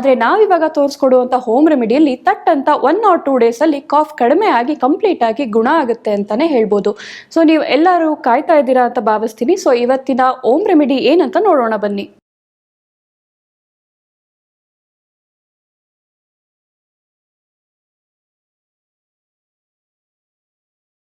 ಆದ್ರೆ ನಾವಿವಾಗ ತೋರಿಸ್ಕೊಡುವಂತ ಹೋಮ್ ರೆಮಿಡಿಯಲ್ಲಿ ತಟ್ ಅಂತ ಒನ್ ಆರ್ ಟೂ ಡೇಸ್ ಅಲ್ಲಿ ಕಾಫ್ ಕಡಿಮೆ ಆಗಿ ಕಂಪ್ಲೀಟ್ ಆಗಿ ಗುಣ ಆಗುತ್ತೆ ಅಂತಾನೆ ಹೇಳ್ಬೋದು. ಸೊ ನೀವು ಎಲ್ಲರೂ ಕಾಯ್ತಾ ಇದ್ದೀರಾ ಅಂತ ಭಾವಿಸ್ತೀನಿ. ಸೊ ಇವತ್ತಿನ ಹೋಮ್ ರೆಮಿಡಿ ಏನಂತ ನೋಡೋಣ ಬನ್ನಿ.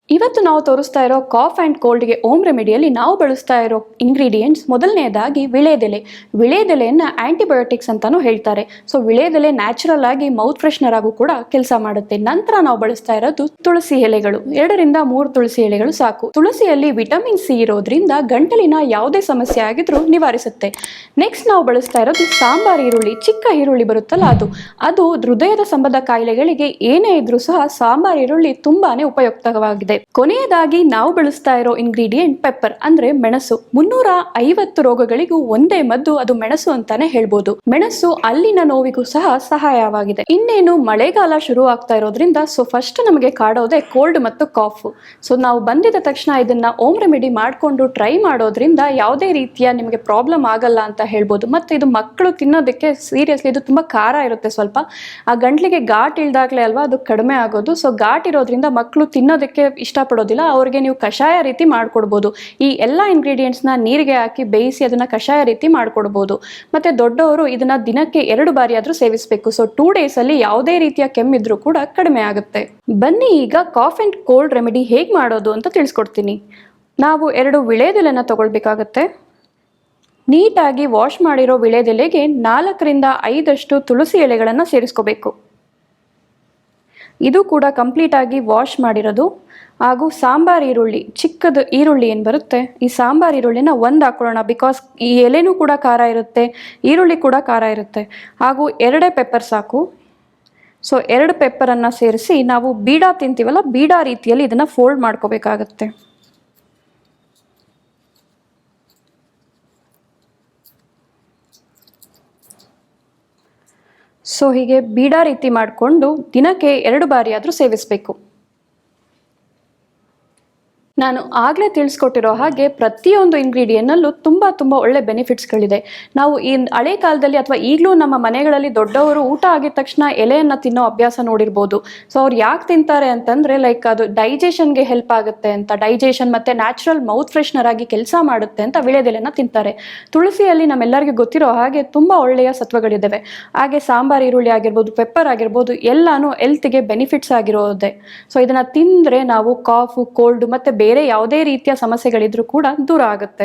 ಇವತ್ತು ನಾವು ತೋರಿಸ್ತಾ ಇರೋ ಕಾಫ್ ಆ್ಯಂಡ್ ಕೋಲ್ಡ್ಗೆ ಓಮ್ ರೆಮಿಡಿಯಲ್ಲಿ ನಾವು ಬಳಸ್ತಾ ಇರೋ ಇಂಗ್ರೀಡಿಯೆಂಟ್ಸ್ ಮೊದಲನೇದಾಗಿ ವಿಳೆದೆಲೆ. ವಿಳೆದೆಲೆಯನ್ನು ಆ್ಯಂಟಿಬಯೋಟಿಕ್ಸ್ ಅಂತಾನೂ ಹೇಳ್ತಾರೆ. ಸೊ, ವಿಳೆದೆಲೆ ನ್ಯಾಚುರಲ್ ಆಗಿ ಮೌತ್ ಫ್ರೆಶ್ನರ್ ಆಗೂ ಕೂಡ ಕೆಲಸ ಮಾಡುತ್ತೆ. ನಂತರ ನಾವು ಬಳಸ್ತಾ ಇರೋದು ತುಳಸಿ ಎಲೆಗಳು. ಎರಡರಿಂದ ಮೂರು ತುಳಸಿ ಎಲೆಗಳು ಸಾಕು. ತುಳಸಿಯಲ್ಲಿ ವಿಟಮಿನ್ ಸಿ ಇರೋದ್ರಿಂದ ಗಂಟಲಿನ ಯಾವುದೇ ಸಮಸ್ಯೆ ಆಗಿದ್ರೂ ನಿವಾರಿಸುತ್ತೆ. ನೆಕ್ಸ್ಟ್ ನಾವು ಬಳಸ್ತಾ ಇರೋದು ಸಾಂಬಾರ್ ಈರುಳ್ಳಿ. ಚಿಕ್ಕ ಈರುಳ್ಳಿ ಬರುತ್ತಲ್ಲ ಅದು. ಅದು ಹೃದಯದ ಸಂಬಂಧ ಕಾಯಿಲೆಗಳಿಗೆ ಏನೇ ಇದ್ರೂ ಸಹ ಸಾಂಬಾರ್ ಈರುಳ್ಳಿ ತುಂಬಾನೇ ಉಪಯುಕ್ತವಾಗಿದೆ. ಕೊನೆಯದಾಗಿ ನಾವು ಬಳಸ್ತಾ ಇರೋ ಇಂಗ್ರೀಡಿಯೆಂಟ್ ಪೆಪ್ಪರ್ ಅಂದ್ರೆ ಮೆಣಸು. ಮುನ್ನೂರ ಐವತ್ತು ರೋಗಗಳಿಗೂ ಒಂದೇ ಮದ್ದು, ಅದು ಮೆಣಸು ಅಂತಾನೆ ಹೇಳ್ಬೋದು. ಮೆಣಸು ಅಲ್ಲಿನ ನೋವಿಗೂ ಸಹ ಸಹಾಯವಾಗಿದೆ. ಇನ್ನೇನು ಮಳೆಗಾಲ ಶುರು ಆಗ್ತಾ ಇರೋದ್ರಿಂದ ಸೊ ಫಸ್ಟ್ ನಮಗೆ ಕಾಡೋದೇ ಕೋಲ್ಡ್ ಮತ್ತು ಕಾಫ್ ಸೊ ನಾವು ಬಂದಿದ ತಕ್ಷಣ ಇದನ್ನ ಓಮ್ ರೆಮಿಡಿ ಮಾಡಿಕೊಂಡು ಟ್ರೈ ಮಾಡೋದ್ರಿಂದ ಯಾವುದೇ ರೀತಿಯ ನಿಮಗೆ ಪ್ರಾಬ್ಲಮ್ ಆಗಲ್ಲ ಅಂತ ಹೇಳ್ಬೋದು. ಮತ್ತೆ ಇದು ಮಕ್ಕಳು ತಿನ್ನೋದಕ್ಕೆ ಸೀರಿಯಸ್ಲಿ ಇದು ತುಂಬಾ ಖಾರ ಇರುತ್ತೆ ಸ್ವಲ್ಪ. ಆ ಗಂಟ್ಲಿಗೆ ಘಾಟ್ ಇಳ್ದಾಗ್ಲೇ ಅಲ್ವಾ, ಅದು ಕಡಿಮೆ ಆಗೋದು. ಸೊ ಘಾಟ್ ಇರೋದ್ರಿಂದ ಮಕ್ಕಳು ತಿನ್ನೋದಕ್ಕೆ ಇಷ್ಟಪಡೋದಿಲ್ಲ, ಅವ್ರಿಗೆ ನೀವು ಕಷಾಯ ರೀತಿ ಮಾಡಿಕೊಡ್ಬೋದು. ಈ ಎಲ್ಲ ಇಂಗ್ರೀಡಿಯೆಂಟ್ಸ್ನ ನೀರಿಗೆ ಹಾಕಿ ಬೇಯಿಸಿ ಅದನ್ನು ಕಷಾಯ ರೀತಿ ಮಾಡಿಕೊಡ್ಬೋದು. ಮತ್ತೆ ದೊಡ್ಡವರು ಇದನ್ನ ದಿನಕ್ಕೆ ಎರಡು ಬಾರಿ ಆದರೂ ಸೇವಿಸಬೇಕು. ಸೊ ಟೂ ಡೇಸ್ ಅಲ್ಲಿ ಯಾವುದೇ ರೀತಿಯ ಕೆಮ್ಮಿದ್ರೂ ಕೂಡ ಕಡಿಮೆ ಆಗುತ್ತೆ. ಬನ್ನಿ ಈಗ ಕಾಫ್ ಅಂಡ್ ಕೋಲ್ಡ್ ರೆಮಿಡಿ ಹೇಗೆ ಮಾಡೋದು ಅಂತ ತಿಳಿಸ್ಕೊಡ್ತೀನಿ. ನಾವು ಎರಡು ವಿಳೆದೆಲೆನ ತಗೊಳ್ಬೇಕಾಗತ್ತೆ. ನೀಟಾಗಿ ವಾಶ್ ಮಾಡಿರೋ ವಿಳೆದೆಲೆಗೆ ನಾಲ್ಕರಿಂದ ಐದಷ್ಟು ತುಳಸಿ ಎಲೆಗಳನ್ನು ಸೇರಿಸ್ಕೋಬೇಕು. ಇದು ಕೂಡ ಕಂಪ್ಲೀಟ್ ಆಗಿ ವಾಶ್ ಮಾಡಿರೋದು. ಹಾಗೂ ಸಾಂಬಾರ್ ಈರುಳ್ಳಿ, ಚಿಕ್ಕದು ಈರುಳ್ಳಿ ಏನು ಬರುತ್ತೆ? ಈ ಸಾಂಬಾರ್ ಈರುಳ್ಳಿನ ಒಂದು ಹಾಕೊಳ್ಳೋಣ. ಬಿಕಾಸ್ ಈ ಎಲೆನೂ ಕೂಡ ಖಾರ ಇರುತ್ತೆ, ಈರುಳ್ಳಿ ಕೂಡ ಖಾರ ಇರುತ್ತೆ. ಹಾಗೂ ಎರಡೇ ಪೆಪ್ಪರ್ ಸಾಕು. ಸೊ ಎರಡು ಪೆಪ್ಪರನ್ನು ಸೇರಿಸಿ ನಾವು ಬೀಡಾ ತಿಂತೀವಲ್ಲ, ಬೀಡಾ ರೀತಿಯಲ್ಲಿ ಇದನ್ನು ಫೋಲ್ಡ್ ಮಾಡ್ಕೋಬೇಕಾಗತ್ತೆ. ಸೊ ಹೀಗೆ ಬೀಡಾ ರೀತಿ ಮಾಡಿಕೊಂಡು ದಿನಕ್ಕೆ ಎರಡು ಬಾರಿ ಆದರೂ ಸೇವಿಸಬೇಕು. ನಾನು ಆಗಲೇ ತಿಳಿಸ್ಕೊಟ್ಟಿರೋ ಹಾಗೆ ಪ್ರತಿಯೊಂದು ಇಂಗ್ರೀಡಿಯೆಂಟ್ನಲ್ಲೂ ತುಂಬ ತುಂಬ ಒಳ್ಳೆ ಬೆನಿಫಿಟ್ಸ್ಗಳಿದೆ ನಾವು ಈ ಹಳೆ ಕಾಲದಲ್ಲಿ ಅಥವಾ ಈಗಲೂ ನಮ್ಮ ಮನೆಗಳಲ್ಲಿ ದೊಡ್ಡವರು ಊಟ ಆಗಿದ ತಕ್ಷಣ ಎಲೆಯನ್ನು ತಿನ್ನೋ ಅಭ್ಯಾಸ ನೋಡಿರ್ಬೋದು. ಸೊ ಅವ್ರು ಯಾಕೆ ತಿಂತಾರೆ ಅಂತಂದರೆ ಲೈಕ್ ಅದು ಡೈಜೆಷನ್ಗೆ ಹೆಲ್ಪ್ ಆಗುತ್ತೆ ಅಂತ ಡೈಜೆಷನ್ ಮತ್ತು ನ್ಯಾಚುರಲ್ ಮೌತ್ ಫ್ರೆಶ್ನರ್ ಆಗಿ ಕೆಲಸ ಮಾಡುತ್ತೆ ಅಂತ ವಿಳೆದೆಲೆನ ತಿಂತಾರೆ. ತುಳಸಿಯಲ್ಲಿ ನಮ್ಮೆಲ್ಲರಿಗೂ ಗೊತ್ತಿರೋ ಹಾಗೆ ತುಂಬ ಒಳ್ಳೆಯ ಸತ್ವಗಳಿದ್ದಾವೆ ಹಾಗೆ ಸಾಂಬಾರ್, ಈರುಳ್ಳಿ ಆಗಿರ್ಬೋದು ಪೆಪ್ಪರ್ ಆಗಿರ್ಬೋದು, ಎಲ್ಲಾನು ಹೆಲ್ತ್ಗೆ ಬೆನಿಫಿಟ್ಸ್ ಆಗಿರೋದೆ. ಸೊ ಇದನ್ನು ತಿಂದರೆ ನಾವು ಕಾಫು ಕೋಲ್ಡ್ ಮತ್ತು ಬೇರೆ ಯಾವುದೇ ರೀತಿಯ ಸಮಸ್ಯೆಗಳಿದ್ರೂ ಕೂಡ ದೂರ ಆಗುತ್ತೆ.